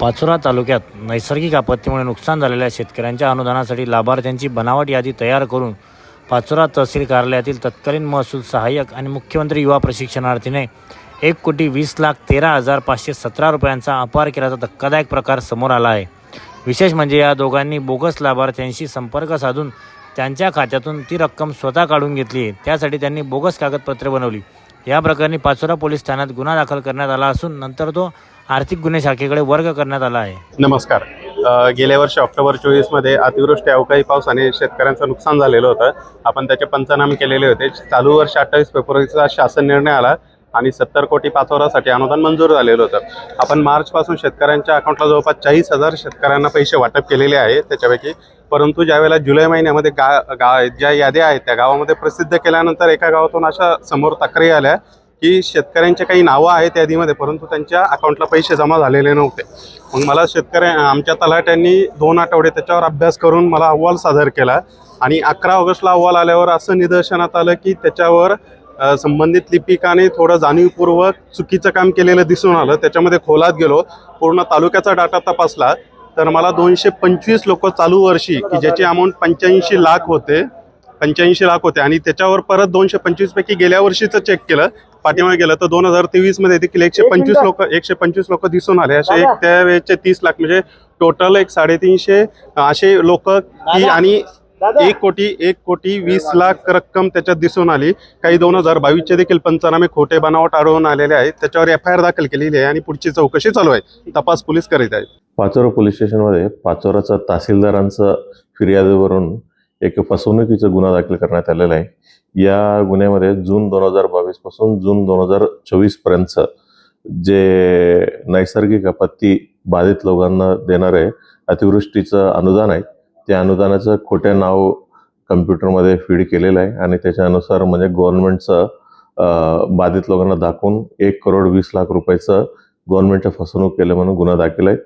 पाचोरा तालुक्यात नैसर्गिक आपत्तीमुळे नुकसान झालेल्या शेतकऱ्यांच्या अनुदानासाठी लाभार्थ्यांची बनावट यादी तयार करून पाचोरा तहसील कार्यालयातील तत्कालीन महसूल सहाय्यक आणि मुख्यमंत्री युवा प्रशिक्षणार्थीने एक कोटी वीस लाख तेरा हजार पाचशे सतरा रुपयांचा अपहार केल्याचा धक्कादायक प्रकार समोर आला आहे. विशेष म्हणजे या दोघांनी बोगस लाभार्थ्यांशी संपर्क साधून त्यांच्या खात्यातून ती रक्कम स्वतः काढून घेतली आहे. त्यासाठी त्यांनी बोगस कागदपत्रे बनवली. या प्रकरणी पाचोरा पोलीस ठाण्यात गुन्हा दाखल करण्यात आला असून नंतर तो आर्थिक गुन्हे शाखेकडे वर्ग करण्यात आला आहे. नमस्कार. गेल्या वर्षी ऑक्टोबर चोवीसमध्ये अतिवृष्टी अवकाळी पावसाने शेतकऱ्यांचं नुकसान झालेलं होतं. आपण त्याचे पंचनामे केलेले होते. चालू वर्ष अठ्ठावीस फेब्रुवारीचा शासन निर्णय आला. आणि सत्तर कोटी पाचवरासाठी अनुदान मंजूर झालेलं होतं. आपण मार्चपासून शेतकऱ्यांच्या अकाउंटला जवळपास चाळीस हजार शेतकऱ्यांना पैसे वाटप केलेले आहे त्याच्यापैकी. परंतु ज्यावेळेला जुलै महिन्यामध्ये गा गा ज्या याद्या आहेत त्या गावामध्ये प्रसिद्ध केल्यानंतर एका गावातून अशा समोर तक्रारी आल्या की शेतकऱ्यांचे काही नावं आहेत यादीमध्ये परंतु त्यांच्या अकाउंटला पैसे जमा झालेले नव्हते. मग मला शेतकऱ्या आमच्या तलाट्यांनी दोन आठवडे त्याच्यावर अभ्यास करून मला अहवाल सादर केला आणि अकरा ऑगस्टला अहवाल आल्यावर असं निदर्शनात आलं की त्याच्यावर संबंधित लिपिकाने थोडं जाणीवपूर्वक चुकीचं काम केलेलं दिसून आलं. त्याच्यामध्ये खोलात गेलो. पूर्ण तालुक्याचा डाटा तपासला. तर मला दोनशे पंचवीस लोक चालू वर्षी की ज्याची अमाऊंट पंच्याऐंशी लाख होते पंच्याऐंशी लाख होते. आणि त्याच्यावर परत दोनशे पंचवीस पैकी गेल्या वर्षीचं चेक केलं. पाठीमागे गेलं तर दोन हजार तेवीसमध्ये देखील एकशे पंचवीस लोक एकशे पंचवीस लोक दिसून आले. असे एक त्यावेळेचे तीस लाख. म्हणजे टोटल एक साडेतीनशे असे लोक की आणि एक कोटी एक कोटी वीस लाख रक्कम त्याच्यात दिसून आली. काही दोन हजार बावीसचे देखील पंचनामे खोटे बनावट आढळून आलेले आहेत. त्याच्यावर एफ आय आर दाखल केलेली आहे आणि पुढची चौकशी चालू आहे. तपास पोलीस करीत आहेत. पाचोरा पोलीस स्टेशनमध्ये पाचोराचा तहसीलदारांचं फिर्यादीवरून एक फसवणुकीचा गुन्हा दाखल करण्यात आलेला आहे. या गुन्ह्यामध्ये जून दोन हजार बावीसपासून जून दोन हजार चोवीस पर्यंतचं जे नैसर्गिक आपत्ती बाधित लोकांना देणारे अतिवृष्टीचं अनुदान आहे त्या अनुदानाचं खोटे नाव कम्प्युटरमध्ये फीड केलेलं आहे. आणि त्याच्यानुसार म्हणजे गव्हर्नमेंटचं बाधित लोकांना दाखवून एक करोड वीस लाख रुपयाचं गव्हर्नमेंटच्या फसवणूक केलं म्हणून गुन्हा दाखल आहे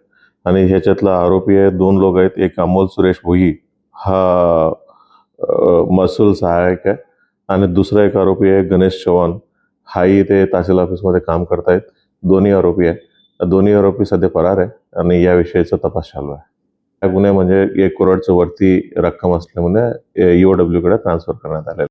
आणि ह्याच्यातला आरोपी आहे दोन लोक आहेत. एक अमोल सुरेश भोई हा महसूल सहाय्यक आहे. आणि दुसरा एक आरोपी आहे गणेश चव्हाण. हाही ते तहसील ऑफिसमध्ये काम करतायत. दोन्ही आरोपी आहे दोन्ही आरोपी सध्या फरार आहे आणि याविषयीचा तपास चालू आहे. या गुन्हे म्हणजे एक करोडच्या वरती रक्कम असल्यामुळे ईओ डब्ल्यूकडे ट्रान्सफर करण्यात आले